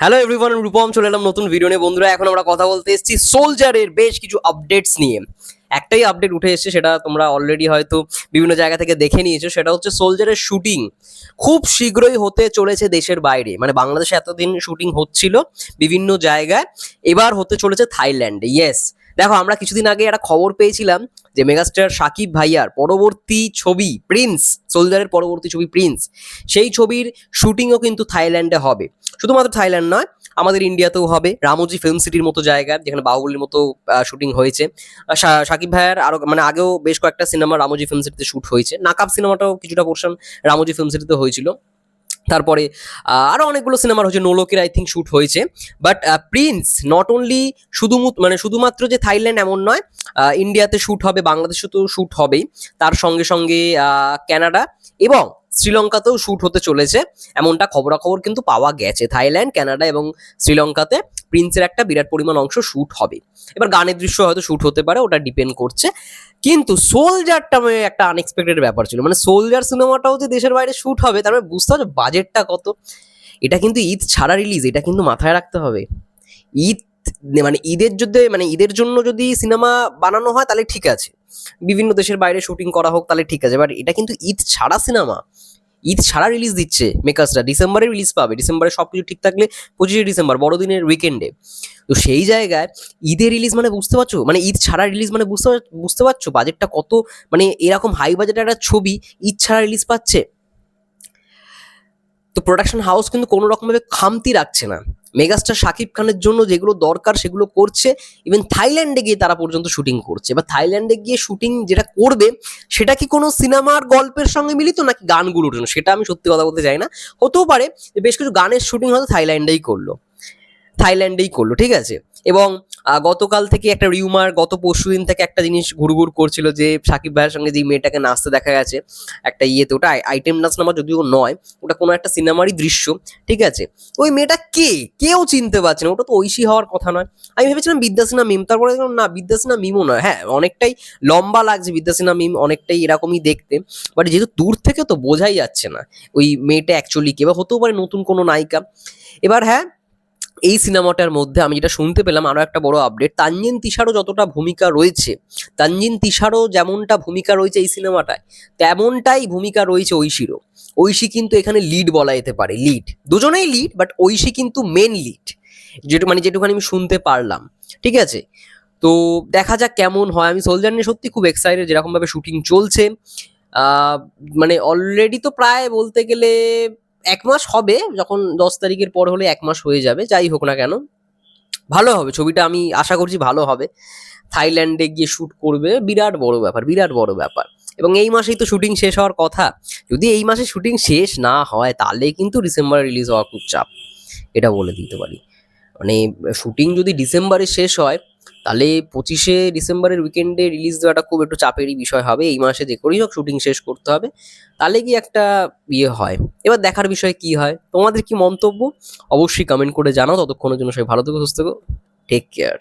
Hello everyone Rupam, চলে এলাম নতুন ভিডিও নিয়ে। বন্ধুরা, এখন আমরা কথা বলতে এসেছি সোলজারের বেশ কিছু আপডেটস নিয়ে। একটাই আপডেট উঠে এসেছে, সেটা তোমরা অলরেডি হয়তো বিভিন্ন জায়গা থেকে দেখে নিয়েছো, সেটা হচ্ছে সোলজারের শুটিং খুব শীঘ্রই হতে চলেছে দেশের বাইরে। মানে বাংলাদেশে এতদিন শুটিং হচ্ছিল বিভিন্ন জায়গায়, এবার হতে চলেছে থাইল্যান্ডে। ইয়েস দেখো, আমরা কিছুদিন আগে একটা খবর পেয়েছিলাম যে মেগাস্টার সাকিব ভাইয়ার পরবর্তী ছবি প্রিন্স সোলজারের পরবর্তী ছবি প্রিন্স, সেই ছবির শুটিংও কিন্তু থাইল্যান্ডে হবে। শুধুমাত্র থাইল্যান্ড নয়, আমাদের ইন্ডিয়াতেও হবে। রামোজি ফিল্ম সিটির মতো জায়গা, যেখানে বাহুবলীর মতো শুটিং হয়েছে। শাকিব ভাইয়ের আরও মানে আগেও বেশ কয়েকটা সিনেমা রামোজি ফিল্ম সিটিতে শুট হয়েছে। নাকাব সিনেমাটাও কিছুটা পোর্শন রামোজি ফিল্ম সিটিতে হয়েছিল। তারপরে আহ, আরও অনেকগুলো সিনেমার হচ্ছে নোলকের আই থিঙ্ক শুট হয়েছে। বাট প্রিন্স নট অনলি শুধু মানে শুধুমাত্র যে থাইল্যান্ড এমন নয় ইন্ডিয়াতে শুট হবে বাংলাদেশে তো শুট হবেই। তার সঙ্গে সঙ্গে কানাডা এবং শ্রীলঙ্কাতেও শ্যুট হতে চলেছে। এমনটা খবরাখবর কিন্তু পাওয়া গেছে। থাইল্যান্ড, কানাডা এবং শ্রীলঙ্কাতে প্রিন্সের একটা বিরাট পরিমাণ অংশ শ্যুট হবে। এবার গানের দৃশ্য হয়তো শ্যুট হতে পারে, ওটা ডিপেন্ড করছে। কিন্তু সোলজারটা মানে একটা আনএক্সপেক্টেড ব্যাপার ছিল। মানে সোলজার সিনেমাটাও যে দেশের বাইরে শ্যুট হবে, তার মানে বুঝতে পারছ বাজেটটা কত। এটা কিন্তু ঈদ ছাড়া রিলিজ এটা কিন্তু মাথায় রাখতে হবে। ঈদ মানে ঈদের যদি মানে ঈদের জন্য যদি সিনেমা বানানো হয়, তাহলে ঠিক আছে। বিভিন্ন দেশের বাইরে শুটিং করা হোক, তাহলে ঠিক আছে। বাট এটা কিন্তু ঈদ ছাড়া সিনেমা ঈদ ছাড়া রিলিজ দিচ্ছে মেকার্সরা ডিসেম্বরে রিলিজ পাবে। ডিসেম্বরে সব কিছু ঠিক থাকলে পঁচিশে ডিসেম্বর, বড়দিনের উইকেন্ডে তো সেই জায়গায় ঈদের রিলিজ মানে বুঝতে পারছ? মানে ঈদ ছাড়া রিলিজ মানে বুঝতে বুঝতে পারছ? বাজেটটা কত? মানে এরকম হাই বাজেটের একটা ছবি ঈদ ছাড়া রিলিজ পাচ্ছে? তো প্রোডাকশন হাউস কিন্তু কোনো রকমভাবে খামতি রাখছে না। মেগাস্টার শাকিব খানের জন্য যেগুলো দরকার সেগুলো করছে। ইভেন থাইল্যান্ডে গিয়ে তারা পর্যন্ত শুটিং করছে। এবার থাইল্যান্ডে গিয়ে শুটিং যেটা করবে, সেটা কি কোনো সিনেমার গল্পের সঙ্গে মিলিত নাকি গানগুলোর জন্য? সেটা আমি সত্যি কথা বলতে চাই না। হতেও পারে বেশ কিছু গানের শুটিং হয়তো থাইল্যান্ডেই করল। থাইল্যান্ডেই করল, ঠিক আছে? এবং গতকাল থেকে একটা রিউমার গত পরশু দিন থেকে একটা জিনিস ঘুরঘুর করছিল যে সাকিব ভাইয়ের সঙ্গে যে মেয়েটাকে নাচতে দেখা গেছে, একটা ইয়েতে, ওটা আইটেম নাচ নামা যদিও নয়, ওটা কোনো একটা সিনেমারই দৃশ্য, ঠিক আছে? ওই মেয়েটা কে? কেউ চিনতে পারছে না, ওটা তো ঐশী হওয়ার কথা নয়। আমি ভেবেছিলাম বিদ্যাসিনা মিম, তারপরে দেখলাম না, বিদ্যাসিনা মিমও নয়। হ্যাঁ অনেকটাই লম্বা লাগছে বিদ্যাসিনা মিম, অনেকটাই এরকমই দেখতে। বাট যেহেতু দূর থেকে তো বোঝাই যাচ্ছে না, ওই মেয়েটা অ্যাকচুয়ালি কে, বা হতেও পারে নতুন কোনো নায়িকা। এবার হ্যাঁ এই সিনেমাটার মধ্যে আমি যেটা শুনতে পেলাম আরও একটা বড় আপডেট তানজিন তিশারও যতটা ভূমিকা রয়েছে, তানজিন তিশারও যেমনটা ভূমিকা রয়েছে এই সিনেমাটায়, তেমনটাই ভূমিকা রয়েছে ঐশীরও। ঐশী কিন্তু এখানে লিড বলা যেতে পারে লিড দুজনেই লিড বাট ঐশী কিন্তু মেন লিড যেটু মানে যেটুখানি আমি শুনতে পারলাম, ঠিক আছে? তো দেখা যাক কেমন হয়। আমি সোলজার নিয়ে সত্যি খুব এক্সাইটেড যেরকমভাবে শুটিং চলছে। মানে অলরেডি তো প্রায় বলতে গেলে এক মাস হবে, যখন দশ তারিখের পর হলে এক মাস হয়ে যাবে, যাই হোক না কেন। ভালো হবে, ছবিটা আমি আশা করছি ভালো হবে। থাইল্যান্ডে গিয়ে শ্যুট করবে, বিরাট বড় ব্যাপার, বিরাট বড় ব্যাপার। এবং এই মাসেই তো শুটিং শেষ হওয়ার কথা। যদি এই মাসে শুটিং শেষ না হয়, তাহলে কিন্তু ডিসেম্বরে রিলিজ হওয়া খুব চাপ। এটা বলে দিতে পারি। মানে শুটিং যদি ডিসেম্বরে শেষ হয় তাহলে পঁচিশে ডিসেম্বরের উইকেন্ডে রিলিজ দেওয়াটা খুব একটু চাপেরই বিষয় হবে, এই মাসে যে করেই হোক শুটিং শেষ করতে হবে। তাহলে কি একটা ইয়ে হয়। এবার দেখার বিষয় কি হয়? তোমাদের কি মন্তব্য? অবশ্যই কমেন্ট করে জানাও। ততক্ষণের জন্য সবাই ভালো থেকো, সুস্থ থেকো। Take care